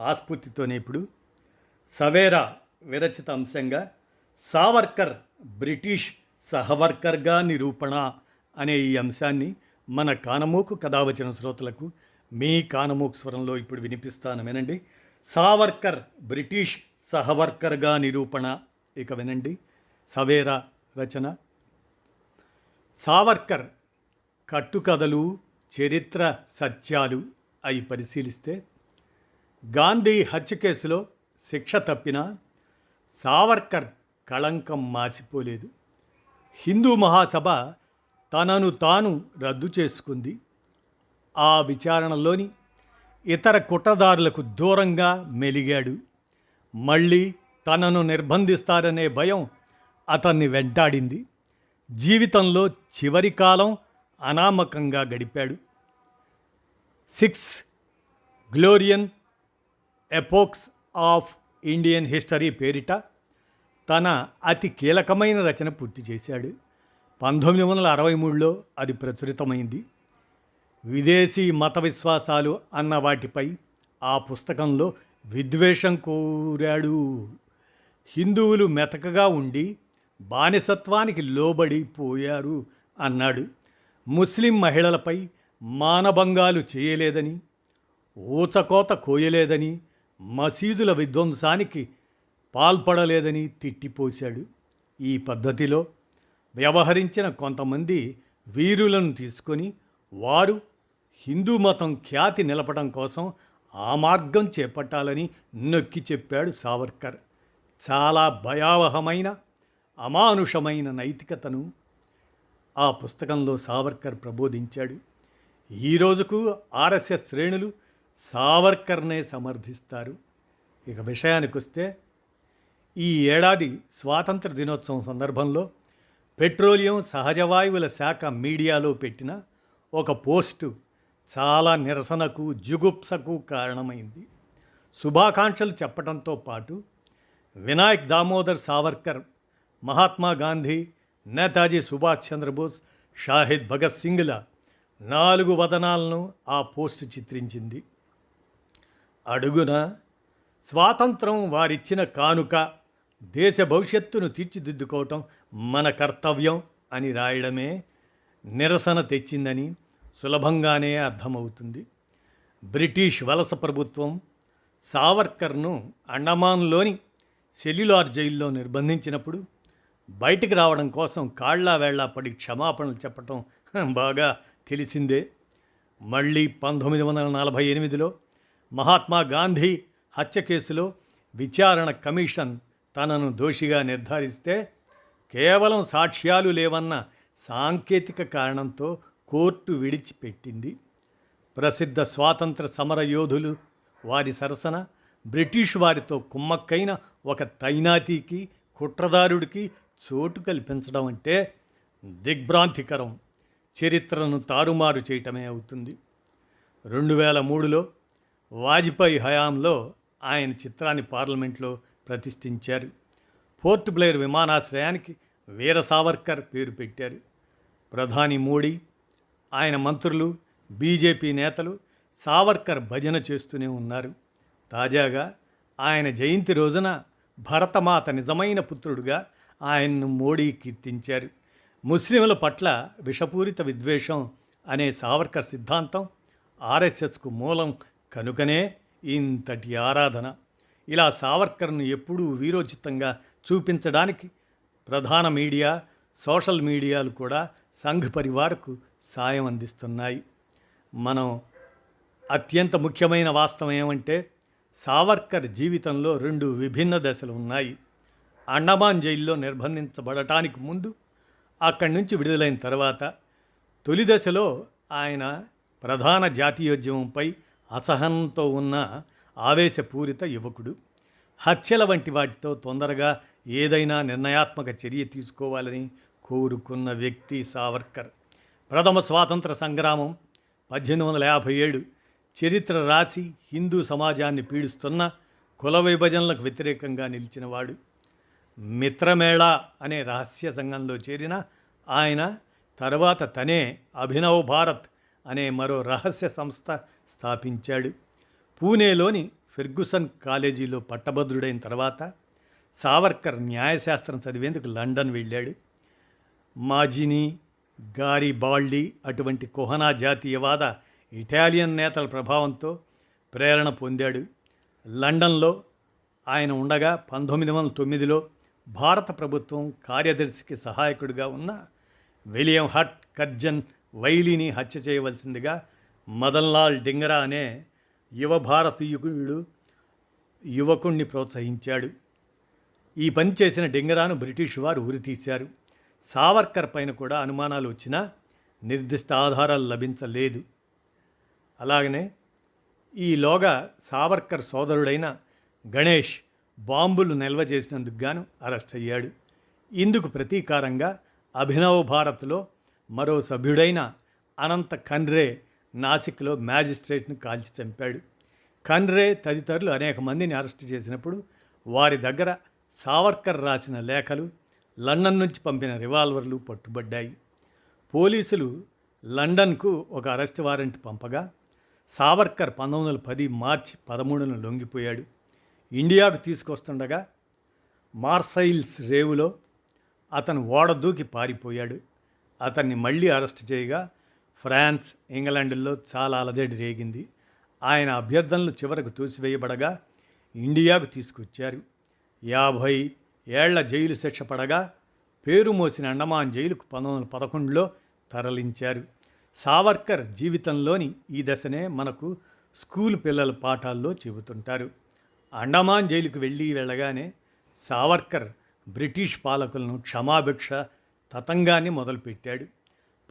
ఆస్ఫూర్తితోనే ఇప్పుడు సవేరా విరచిత అంశంగా సావర్కర్ బ్రిటిష్ సహవర్కర్గా నిరూపణ అనే ఈ అంశాన్ని మన కానమూకు కథావచన శ్రోతలకు మీ కానమూకు స్వరంలో ఇప్పుడు వినిపిస్తాను వినండి సావర్కర్ బ్రిటిష్ సహవర్కర్గా నిరూపణ ఇక వినండి. సవేరా రచన. సావర్కర్ కట్టుకథలు చరిత్ర సత్యాలు అవి పరిశీలిస్తే గాంధీ హత్య కేసులో శిక్ష తప్పిన సావర్కర్ కళంకం మాసిపోలేదు. హిందూ మహాసభ తనను తాను రద్దు చేసుకుంది. ఆ విచారణలోని ఇతర కుట్రదారులకు దూరంగా మెలిగాడు. మళ్ళీ తనను నిర్బంధిస్తారనే భయం అతన్ని వెంటాడింది. జీవితంలో చివరి కాలం అనామకంగా గడిపాడు. Six glorious epochs of Indian history పేరిట తన అతి కీలకమైన రచన పూర్తి చేశాడు. పంతొమ్మిది వందల అరవై మూడులో అది ప్రచురితమైంది. విదేశీ మత విశ్వాసాలు అన్న వాటిపై ఆ పుస్తకంలో విద్వేషం కోరాడు. హిందువులు మెతకగా ఉండి బానిసత్వానికి లోబడిపోయారు అన్నాడు. ముస్లిం మహిళలపై మానభంగాలు చేయలేదని ఊచకోత కోయలేదని మసీదుల విధ్వంసానికి పాల్పడలేదని తిట్టిపోశాడు. ఈ పద్ధతిలో వ్యవహరించిన కొంతమంది వీరులను తీసుకొని వారు హిందూ మతం ఖ్యాతి నిలపడం కోసం ఆ మార్గం చేపట్టాలని నొక్కి చెప్పాడు సావర్కర్. చాలా భయావహమైన అమానుషమైన నైతికతను ఆ పుస్తకంలో సావర్కర్ ప్రబోధించాడు. ఈ రోజుకు ఆర్ఎస్ఎస్ శ్రేణులు సావర్కర్నే సమర్థిస్తారు. ఇక విషయానికి వస్తే ఈ ఏడాది స్వాతంత్ర దినోత్సవం సందర్భంలో పెట్రోలియం సహజ వాయువుల శాఖ మీడియాలో పెట్టిన ఒక పోస్టు చాలా నిరసనకు జుగుప్సకు కారణమైంది. శుభాకాంక్షలు చెప్పడంతో పాటు వినాయక్ దామోదర్ సావర్కర్ మహాత్మా గాంధీ నేతాజీ సుభాష్ చంద్రబోస్ షాహిద్ భగత్ సింగ్ల నాలుగు వదనాలను ఆ పోస్టు చిత్రించింది. అడుగున స్వాతంత్రం వారిచ్చిన కానుక దేశ భవిష్యత్తును తీర్చిదిద్దుకోవటం మన కర్తవ్యం అని రాయడమే నిరసన తెచ్చిందని సులభంగానే అర్థమవుతుంది. బ్రిటిష్ వలస ప్రభుత్వం సావర్కర్ను అండమాన్లోని సెల్యులార్ జైల్లో నిర్బంధించినప్పుడు బయటికి రావడం కోసం కాళ్ళ వేళ్ళ పడి క్షమాపణలు చెప్పటం బాగా తెలిసిందే. మళ్ళీ పంతొమ్మిది వందల నలభై ఎనిమిదిలో మహాత్మా గాంధీ హత్య కేసులో విచారణ కమిషన్ తనను దోషిగా నిర్ధారిస్తే కేవలం సాక్ష్యాలు లేవన్న సాంకేతిక కారణంతో కోర్టు విడిచిపెట్టింది. ప్రసిద్ధ స్వాతంత్ర సమర యోధులు వారి సరసన బ్రిటిష్ వారితో కుమ్మక్కైన ఒక తైనాతీకి కుట్రదారుడికి చోటు కల్పించడం అంటే దిగ్భ్రాంతికరం. చరిత్రను తారుమారు చేయటమే అవుతుంది. రెండు వేల మూడులో వాజ్పేయి హయాంలో ఆయన చిత్రాన్ని పార్లమెంట్లో ప్రతిష్ఠించారు. పోర్ట్ బ్లేర్ విమానాశ్రయానికి వీర సావర్కర్ పేరు పెట్టారు. ప్రధాని మోడీ ఆయన మంత్రులు బీజేపీ నేతలు సావర్కర్ భజన చేస్తూనే ఉన్నారు. తాజాగా ఆయన జయంతి రోజున భరతమాత నిజమైన పుత్రుడుగా ఆయన్ను మోడీ కీర్తించారు. ముస్లింల పట్ల విషపూరిత విద్వేషం అనే సావర్కర్ సిద్ధాంతం ఆర్ఎస్ఎస్కు మూలం కనుకనే ఇంతటి ఆరాధన. ఇలా సావర్కర్ను ఎప్పుడూ వీరోచితంగా చూపించడానికి ప్రధాన మీడియా సోషల్ మీడియాలు కూడా సంఘ్ పరివార్కు సాయం అందిస్తున్నాయి. మనం అత్యంత ముఖ్యమైన వాస్తవం ఏమంటే సావర్కర్ జీవితంలో రెండు విభిన్న దశలు ఉన్నాయి. అండమాన్ జైల్లో నిర్బంధించబడటానికి ముందు అక్కడి నుంచి విడుదలైన తర్వాత తొలి దశలో ఆయన ప్రధాన జాతీయోద్యమంపై అసహనంతో ఉన్న ఆవేశపూరిత యువకుడు హత్యల వంటి వాటితో తొందరగా ఏదైనా నిర్ణయాత్మక చర్య తీసుకోవాలని కోరుకున్న వ్యక్తి సావర్కర్. ప్రథమ స్వాతంత్ర సంగ్రామం పద్దెనిమిది వందల యాభై ఏడు చరిత్ర రాసి హిందూ సమాజాన్ని పీడిస్తున్న కుల విభజనలకు వ్యతిరేకంగా నిలిచినవాడు. మిత్రమేళా అనే రహస్య సంఘంలో చేరిన ఆయన తర్వాత తనే అభినవ్ భారత్ అనే మరో రహస్య సంస్థ స్థాపించాడు. పూణేలోని ఫెర్గుసన్ కాలేజీలో పట్టభద్రుడైన తర్వాత సావర్కర్ న్యాయశాస్త్రం చదివేందుకు లండన్ వెళ్ళాడు. మాజిని గారి బాల్డి అటువంటి కుహనా జాతీయవాద ఇటాలియన్ నేతల ప్రభావంతో ప్రేరణ పొందాడు. లండన్లో ఆయన ఉండగా పంతొమ్మిది వందల తొమ్మిదిలో భారత ప్రభుత్వం కార్యదర్శికి సహాయకుడిగా ఉన్న విలియం హట్ కర్జన్ వైలీని హత్య చేయవలసిందిగా మదన్లాల్ డింగరా అనే యువ భారతీయుడు యువకుణ్ణి ప్రోత్సహించాడు. ఈ పని చేసిన డింగరాను బ్రిటిష్ వారు ఉరితీశారు సావర్కర్ పైన కూడా అనుమానాలు వచ్చినా నిర్దిష్ట ఆధారాలు లభించలేదు. అలాగనే ఈలోగా సావర్కర్ సోదరుడైన గణేష్ బాంబులు నిల్వ చేసినందుకు గాను అరెస్ట్ అయ్యాడు. ఇందుకు ప్రతీకారంగా అభినవ్ భారత్లో మరో సభ్యుడైన అనంత ఖన్రే నాసిక్లో మ్యాజిస్ట్రేట్ను కాల్చి చంపాడు. ఖన్రే తదితరులు అనేక మందిని అరెస్ట్ చేసినప్పుడు వారి దగ్గర సావర్కర్ రాసిన లేఖలు లండన్ నుంచి పంపిన రివాల్వర్లు పట్టుబడ్డాయి. పోలీసులు లండన్కు ఒక అరెస్ట్ వారెంట్ పంపగా సావర్కర్ పంతొమ్మిది వందల పది మార్చి పదమూడున లొంగిపోయాడు. ఇండియాకు తీసుకొస్తుండగా మార్సైల్స్ రేవులో అతను ఓడ దూకి పారిపోయాడు. అతన్ని మళ్ళీ అరెస్ట్ చేయగా ఫ్రాన్స్ ఇంగ్లాండ్లో చాలా అలజడి రేగింది. ఆయన అభ్యర్థనలు చివరకు తోసివేయబడగా ఇండియాకు తీసుకొచ్చారు. యాభై ఏళ్ళ జైలు శిక్ష పడగా పేరు మోసిన అండమాన్ జైలుకు పంతొమ్మిది వందల పదకొండులో తరలించారు. సావర్కర్ జీవితంలోని ఈ దశనే మనకు స్కూల్ పిల్లల పాఠాల్లో చెబుతుంటారు. అండమాన్ జైలుకు వెళ్ళి వెళ్ళగానే సావర్కర్ బ్రిటిష్ పాలకులను క్షమాభిక్ష తతంగాన్ని మొదలుపెట్టాడు.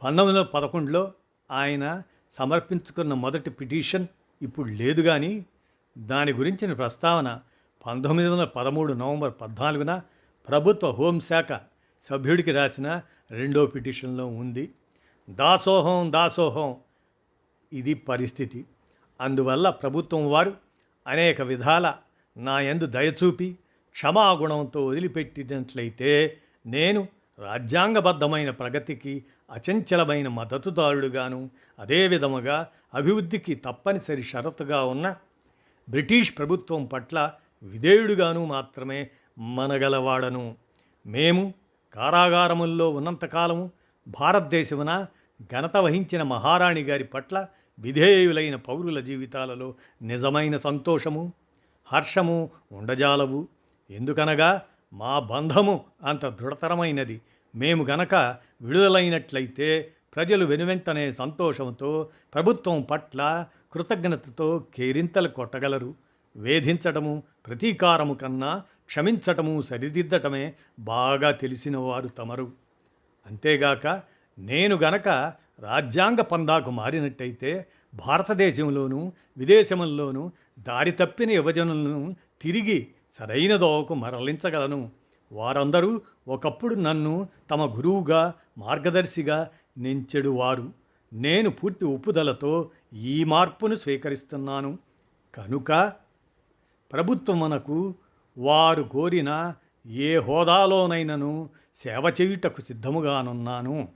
పంతొమ్మిది వందల పదకొండులో ఆయన సమర్పించుకున్న మొదటి పిటిషన్ ఇప్పుడు లేదు కానీ దాని గురించిన ప్రస్తావన పంతొమ్మిది వందల పదమూడు నవంబర్ పద్నాలుగున ప్రభుత్వ హోంశాఖ సభ్యుడికి రాసిన రెండో పిటిషన్లో ఉంది. దాసోహం దాసోహం ఇది పరిస్థితి. అందువల్ల ప్రభుత్వం వారు అనేక విధాల నా యందు దయచూపి క్షమాగుణంతో వదిలిపెట్టినట్లయితే నేను రాజ్యాంగబద్ధమైన ప్రగతికి అచంచలమైన మద్దతుదారుడుగాను అదే విధముగా అభివృద్ధికి తప్పనిసరి షరతుగా ఉన్న బ్రిటిష్ ప్రభుత్వం పట్ల విధేయుడుగాను మాత్రమే మనగలవాడను. మేము కారాగారముల్లో ఉన్నంతకాలము భారతదేశమున ఘనత వహించిన మహారాణి గారి పట్ల విధేయులైన పౌరుల జీవితాలలో నిజమైన సంతోషము హర్షము ఉండజాలవు. ఎందుకనగా మా బంధము అంత దృఢతరమైనది. మేము గనక విడుదలైనట్లయితే ప్రజలు వెనువెంటనే సంతోషంతో ప్రభుత్వం పట్ల కృతజ్ఞతతో కేరింతలు కొట్టగలరు. వేధించటము ప్రతీకారము కన్నా క్షమించటము సరిదిద్దటమే బాగా తెలిసిన వారు తమరు. అంతేగాక నేను గనక రాజ్యాంగ పందాకు మారినట్టయితే భారతదేశంలోనూ విదేశంలోనూ దారి తప్పిన యువజనులను తిరిగి సరైన దోవకు మరలించగలను. వారందరూ ఒకప్పుడు నన్ను తమ గురువుగా మార్గదర్శిగా నించెడువారు నేను పూర్తి ఒప్పుదలతో ఈ మార్పును స్వీకరిస్తున్నాను. కనుక ప్రభుత్వమునకు వారు కోరిన ఏ హోదాలోనైనను సేవ చేయుటకు సిద్ధముగానున్నాను.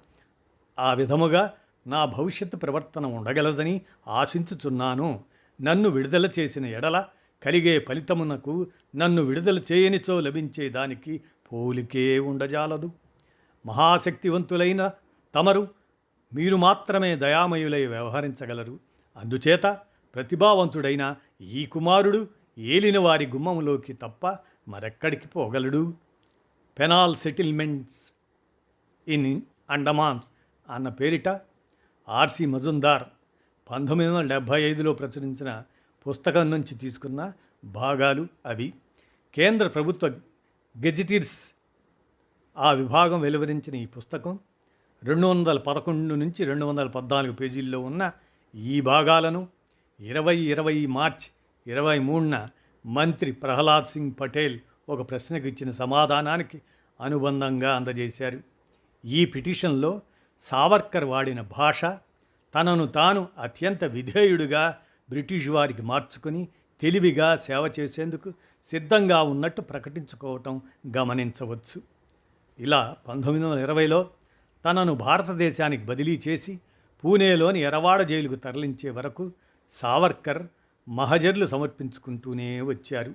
ఆ విధముగా నా భవిష్యత్తు ప్రవర్తన ఉండగలదని ఆశించుచున్నాను. నన్ను విడుదల చేసిన ఎడల కలిగే ఫలితమునకు నన్ను విడుదల చేయనిచో లభించే దానికి పోలికే ఉండజాలదు. మహాశక్తివంతులైన తమరు మీరు మాత్రమే దయామయులై వ్యవహరించగలరు. అందుచేత ప్రతిభావంతుడైన ఈ కుమారుడు ఏలిన వారి గుమ్మములోకి తప్ప మరెక్కడికి పోగలడు? పెనాల్ సెటిల్మెంట్స్ ఇన్ అండమాన్స్ అన్న పేరిట ఆర్సి మజుందార్ పంతొమ్మిది వందల డెబ్భై ఐదులో ప్రచురించిన పుస్తకం నుంచి తీసుకున్న భాగాలు అవి. కేంద్ర ప్రభుత్వ గెజిటీర్స్ ఆ విభాగం వెలువరించిన ఈ పుస్తకం రెండు వందల పదకొండు నుంచి రెండు వందల పద్నాలుగు పేజీల్లో ఉన్న ఈ భాగాలను ఇరవై ఇరవై మార్చ్ ఇరవై మూడున మంత్రి ప్రహ్లాద్ సింగ్ పటేల్ ఒక ప్రశ్నకు ఇచ్చిన సమాధానానికి అనుబంధంగా అందజేశారు. ఈ పిటిషన్లో సావర్కర్ వాడిన భాష తనను తాను అత్యంత విధేయుడిగా బ్రిటిష్ వారికి మార్చుకుని తెలివిగా సేవ చేసేందుకు సిద్ధంగా ఉన్నట్టు ప్రకటించుకోవటం గమనించవచ్చు. ఇలా పంతొమ్మిది వందల ఇరవైలో తనను భారతదేశానికి బదిలీ చేసి పూణేలోని ఎరవాడ జైలుకు తరలించే వరకు సావర్కర్ మహజర్లు సమర్పించుకుంటూనే వచ్చారు.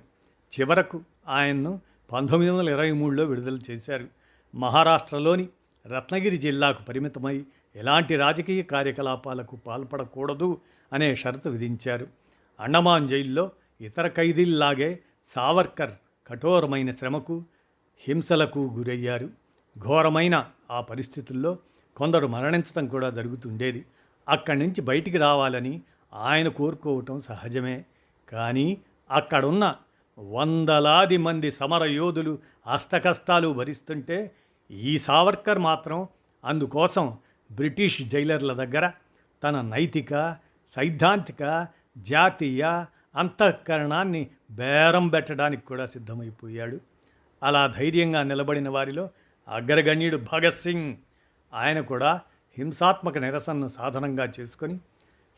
చివరకు ఆయన్ను పంతొమ్మిది వందల ఇరవై మూడులో విడుదల చేశారు. మహారాష్ట్రలోని రత్నగిరి జిల్లాకు పరిమితమై ఎలాంటి రాజకీయ కార్యకలాపాలకు పాల్పడకూడదు అనే షరతు విధించారు. అండమాన్ జైల్లో ఇతర ఖైదీల్లాగే సావర్కర్ కఠోరమైన శ్రమకు హింసలకు గురయ్యారు. ఘోరమైన ఆ పరిస్థితుల్లో కొందరు మరణించడం కూడా జరుగుతుండేది. అక్కడి నుంచి బయటికి రావాలని ఆయన కోరుకోవటం సహజమే. కానీ అక్కడున్న వందలాది మంది సమర యోధులు భరిస్తుంటే ఈ సావర్కర్ మాత్రం అందుకోసం బ్రిటిష్ జైలర్ల దగ్గర తన నైతిక సైద్ధాంతిక జాతీయ అంతఃకరణాన్ని బేరం పెట్టడానికి కూడా సిద్ధమైపోయాడు. అలా ధైర్యంగా నిలబడిన వారిలో అగ్రగణ్యుడు భగత్ సింగ్. ఆయన కూడా హింసాత్మక నిరసనను సాధనంగా చేసుకొని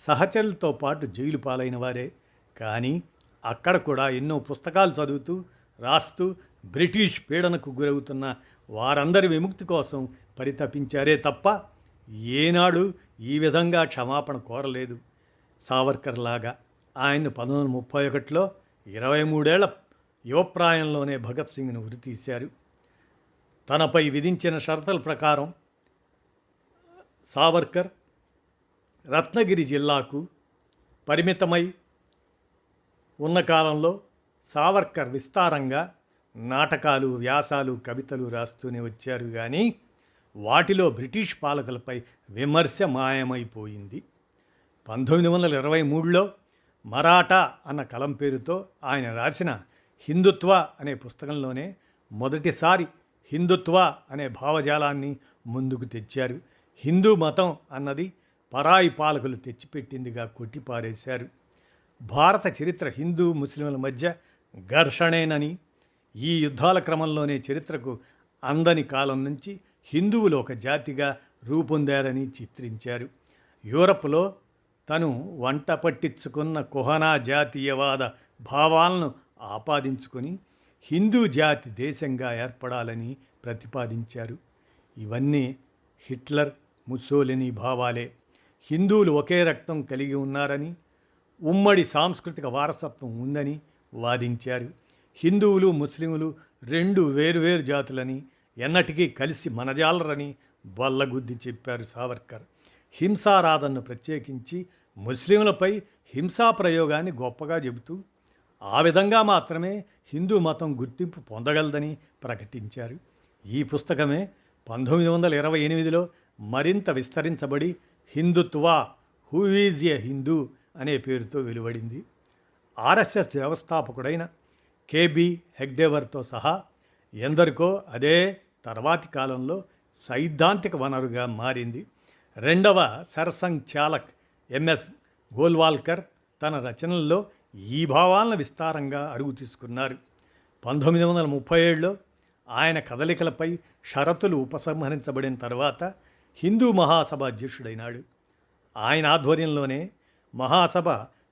సహచరులతో పాటు జైలు పాలైన వారే. కానీ అక్కడ కూడా ఎన్నో పుస్తకాలు చదువుతూ రాస్తూ బ్రిటిష్ పీడనకు గురవుతున్న వారందరి విముక్తి కోసం పరితపించారే తప్ప ఏనాడు ఈ విధంగా క్షమాపణ కోరలేదు. సావర్కర్ లాగా ఆయన పంతొమ్మిది వందల ముప్పై ఒకటిలో ఇరవై మూడేళ్ళ యువప్రాయంలోనే భగత్ సింగ్ను ఉరితీశారు. తనపై విధించిన షరతుల ప్రకారం సావర్కర్ రత్నగిరి జిల్లాకు పరిమితమై ఉన్న కాలంలో సావర్కర్ విస్తారంగా నాటకాలు వ్యాసాలు కవితలు రాస్తూనే వచ్చారు కానీ వాటిలో బ్రిటిష్ పాలకులపై విమర్శ మాయమైపోయింది. పంతొమ్మిది వందల ఇరవై మూడులో మరాఠా అన్న కలం పేరుతో ఆయన రాసిన హిందుత్వ అనే పుస్తకంలోనే మొదటిసారి హిందుత్వ అనే భావజాలాన్ని ముందుకు తెచ్చారు. హిందూ మతం అన్నది పరాయి పాలకులు తెచ్చిపెట్టిందిగా కొట్టిపారేశారు. భారత చరిత్ర హిందూ ముస్లింల మధ్య ఘర్షణేనని ఈ యుద్ధాల క్రమంలోనే చరిత్రకు అందని కాలం నుంచి హిందువులు ఒక జాతిగా రూపొందారని చిత్రించారు. యూరప్లో తను వంట పట్టించుకున్న కుహనా జాతీయవాద భావాలను ఆపాదించుకొని హిందూ జాతి దేశంగా ఏర్పడాలని ప్రతిపాదించారు. ఇవన్నీ హిట్లర్ ముస్సోలిని భావాలే. హిందువులు ఒకే రక్తం కలిగి ఉన్నారని ఉమ్మడి సాంస్కృతిక వారసత్వం ఉందని వాదించారు. హిందువులు ముస్లింలు రెండు వేరువేరు జాతులని ఎన్నటికీ కలిసి మనజాలరని బల్లగుద్ది చెప్పారు సావర్కర్. హింసారాధనను ప్రత్యేకించి ముస్లింలపై హింసా ప్రయోగాన్ని గొప్పగా చెబుతూ ఆ విధంగా మాత్రమే హిందూ మతం గుర్తింపు పొందగలదని ప్రకటించారు. ఈ పుస్తకమే పంతొమ్మిది వందల ఇరవై ఎనిమిదిలో మరింత విస్తరించబడి Hindutva who is a Hindu అనే పేరుతో వెలువడింది. ఆర్ఎస్ఎస్ వ్యవస్థాపకుడైన కేబి హెగ్డేవర్తో సహా ఎందరికో అదే తర్వాతి కాలంలో సైద్ధాంతిక వనరుగా మారింది. రెండవ సరసంగ్ చాలక్ ఎంఎస్ గోల్వాల్కర్ తన రచనల్లో ఈ భావాలను విస్తారంగా అరుగు తీసుకున్నారు. పంతొమ్మిది వందల ముప్పై ఏడులో ఆయన కదలికలపై షరతులు ఉపసంహరించబడిన తర్వాత హిందూ మహాసభ అధ్యక్షుడైనాడు. ఆయన ఆధ్వర్యంలోనే మహాసభ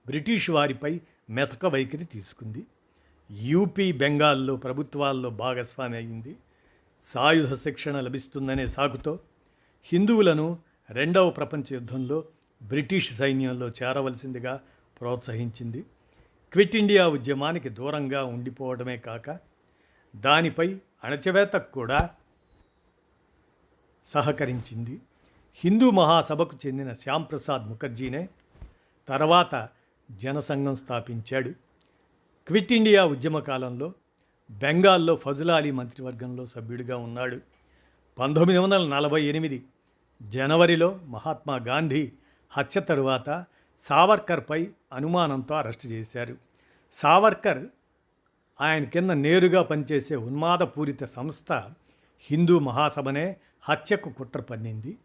బ్రిటిష్ వారిపై మెతక వైఖరి తీసుకుంది. యూపీ బెంగాల్లో ప్రభుత్వాల్లో భాగస్వామి అయింది. సాయుధ శిక్షణ లభిస్తుందనే సాకుతో హిందువులను రెండవ ప్రపంచ యుద్ధంలో బ్రిటిష్ సైన్యంలో చేరవలసిందిగా ప్రోత్సహించింది. క్విట్ ఇండియా ఉద్యమానికి దూరంగా ఉండిపోవడమే కాక దానిపై అణచివేతకు కూడా సహకరించింది. హిందూ మహాసభకు చెందిన శ్యాంప్రసాద్ ముఖర్జీనే తర్వాత జనసంఘం స్థాపించాడు. క్విట్ ఇండియా ఉద్యమ కాలంలో బెంగాల్లో ఫజులాలీ మంత్రివర్గంలో సభ్యుడిగా ఉన్నాడు. పంతొమ్మిది వందల నలభై ఎనిమిది జనవరిలో మహాత్మా గాంధీ హత్య తరువాత సావర్కర్పై అనుమానంతో అరెస్టు చేశారు. సావర్కర్ ఆయన కింద నేరుగా పనిచేసే ఉన్మాదపూరిత సంస్థ హిందూ మహాసభనే హత్యకు కుట్ర పన్నింది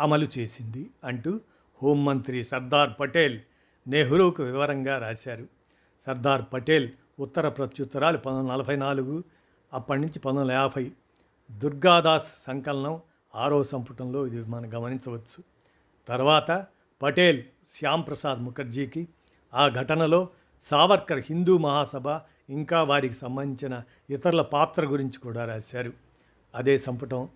అమలు చేసింది అంటూ హోంమంత్రి సర్దార్ పటేల్ నెహ్రూకు వివరంగా రాశారు. సర్దార్ పటేల్ ఉత్తర ప్రత్యుత్తరాలు పంతొమ్మిది నలభై నాలుగు అప్పటి నుంచి పంతొమ్మిది యాభై దుర్గాదాస్ సంకలనం ఆరో సంపుటంలో ఇది మనం గమనించవచ్చు. తర్వాత పటేల్ శ్యాంప్రసాద్ ముఖర్జీకి ఆ ఘటనలో సావర్కర్ హిందూ మహాసభ ఇంకా వారికి సంబంధించిన ఇతరుల పాత్ర గురించి కూడా రాశారు. అదే సంపుటం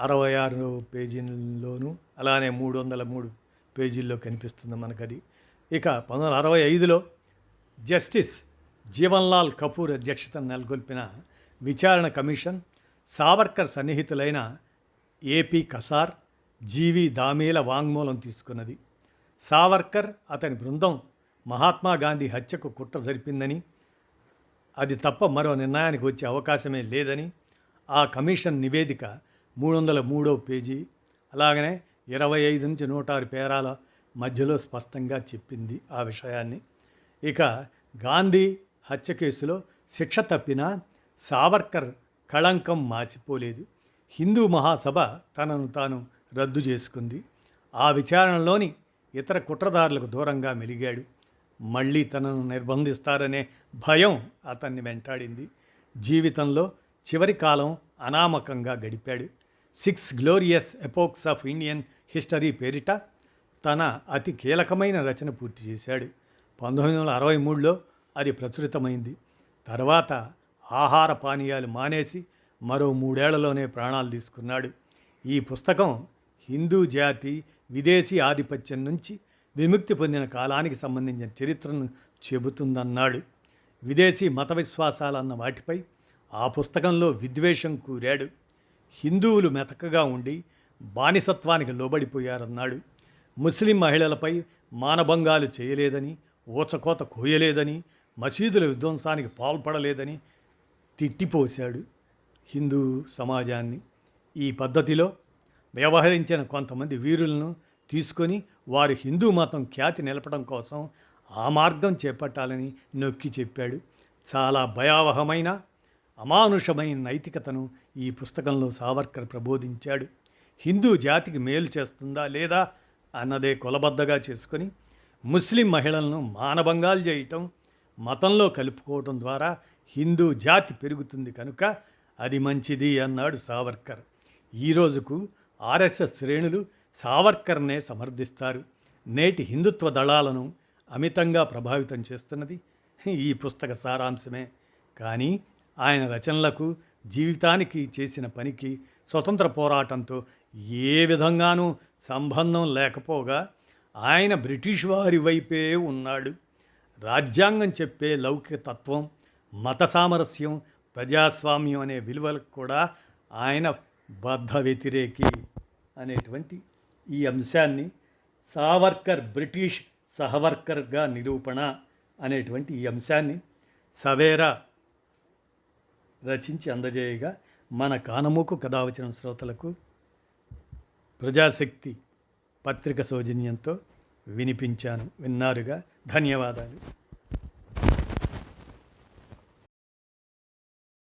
అరవై ఆరు పేజీల్లోనూ అలానే మూడు వందల మూడు పేజీల్లో కనిపిస్తుంది మనకది. ఇక పంతొమ్మిది వందల అరవై ఐదులో జస్టిస్ జీవన్లాల్ కపూర్ అధ్యక్షతన నెలకొల్పిన విచారణ commission Savarkar సన్నిహితులైన A P Kasar G V Damle వాంగ్మూలం తీసుకున్నది. సావర్కర్ అతని బృందం మహాత్మా గాంధీ హత్యకు కుట్ర జరిపిందని అది తప్ప మరో నిర్ణయానికి వచ్చే అవకాశమే లేదని ఆ కమిషన్ నివేదిక మూడు వందల మూడో పేజీ అలాగనే ఇరవై ఐదు నుంచి నూట ఆరు పేరాల మధ్యలో స్పష్టంగా చెప్పింది ఆ విషయాన్ని. ఇక గాంధీ హత్య కేసులో శిక్ష తప్పిన సావర్కర్ కళంకం మార్చిపోలేదు హిందూ మహాసభ తనను తాను రద్దు చేసుకుంది. ఆ విచారణలోని ఇతర కుట్రదారులకు దూరంగా మెలిగాడు. మళ్ళీ తనను నిర్బంధిస్తారనే భయం అతన్ని వెంటాడింది. జీవితంలో చివరి కాలం అనామకంగా గడిపాడు. Six glorious epochs of Indian history పేరిట తన అతి కీలకమైన రచన పూర్తి చేశాడు. పంతొమ్మిది వందల అరవై మూడులో అది ప్రచురితమైంది. తర్వాత ఆహార పానీయాలు మానేసి మరో మూడేళ్ళలోనే ప్రాణాలు తీసుకున్నాడు. ఈ పుస్తకం హిందూ జాతి విదేశీ ఆధిపత్యం నుంచి విముక్తి పొందిన కాలానికి సంబంధించిన చరిత్రను చెబుతుందన్నాడు. విదేశీ మత విశ్వాసాలన్న వాటిపై ఆ పుస్తకంలో విద్వేషం కూరాడు. హిందువులు మెతకగా ఉండి బానిసత్వానికి లోబడిపోయారన్నాడు. ముస్లిం మహిళలపై మానభంగాలు చేయలేదని ఊచకోత కోయలేదని మసీదుల విధ్వంసానికి పాల్పడలేదని తిట్టిపోశాడు. హిందూ సమాజాన్ని ఈ పద్ధతిలో వ్యవహరించిన కొంతమంది వీరులను తీసుకొని వారి హిందూ మతం ఖ్యాతి నిలపడం కోసం ఆ మార్గం చేపట్టాలని నొక్కి చెప్పాడు. చాలా భయావహమైన అమానుషమైన నైతికతను ఈ పుస్తకంలో సావర్కర్ ప్రబోధించాడు. హిందూ జాతికి మేలు చేస్తుందా లేదా అన్నదే కొలబద్దగా చేసుకొని ముస్లిం మహిళలను మానభంగాలు చేయటం మతంలో కలుపుకోవటం ద్వారా హిందూ జాతి పెరుగుతుంది కనుక అది మంచిది అన్నాడు సావర్కర్. ఈ రోజుకు ఆర్ఎస్ఎస్ శ్రేణులు సావర్కర్నే సమర్థిస్తారు. నేటి హిందుత్వ దళాలను అమితంగా ప్రభావితం చేస్తున్నది ఈ పుస్తక సారాంశమే. కానీ ఆయన రచనలకు జీవితానికి చేసిన పనికి స్వతంత్ర పోరాటంతో ఏ విధంగానూ సంబంధం లేకపోగా ఆయన బ్రిటిష్ వారి వైపే ఉన్నాడు. రాజ్యాంగం చెప్పే లౌకిక తత్వం మత సామరస్యం ప్రజాస్వామ్యం అనే విలువలకు కూడా ఆయన బద్ధ వ్యతిరేకి అనేటువంటి ఈ అంశాన్ని సావర్కర్ బ్రిటిష్ సహవర్కర్గా నిరూపణ అనేటువంటి ఈ అంశాన్ని సవేరా రచించి అందజేయగా మన కానమూకు కథావచన వచ్చిన శ్రోతలకు ప్రజాశక్తి పత్రిక సౌజన్యంతో వినిపించాను. విన్నారుగా. ధన్యవాదాలు.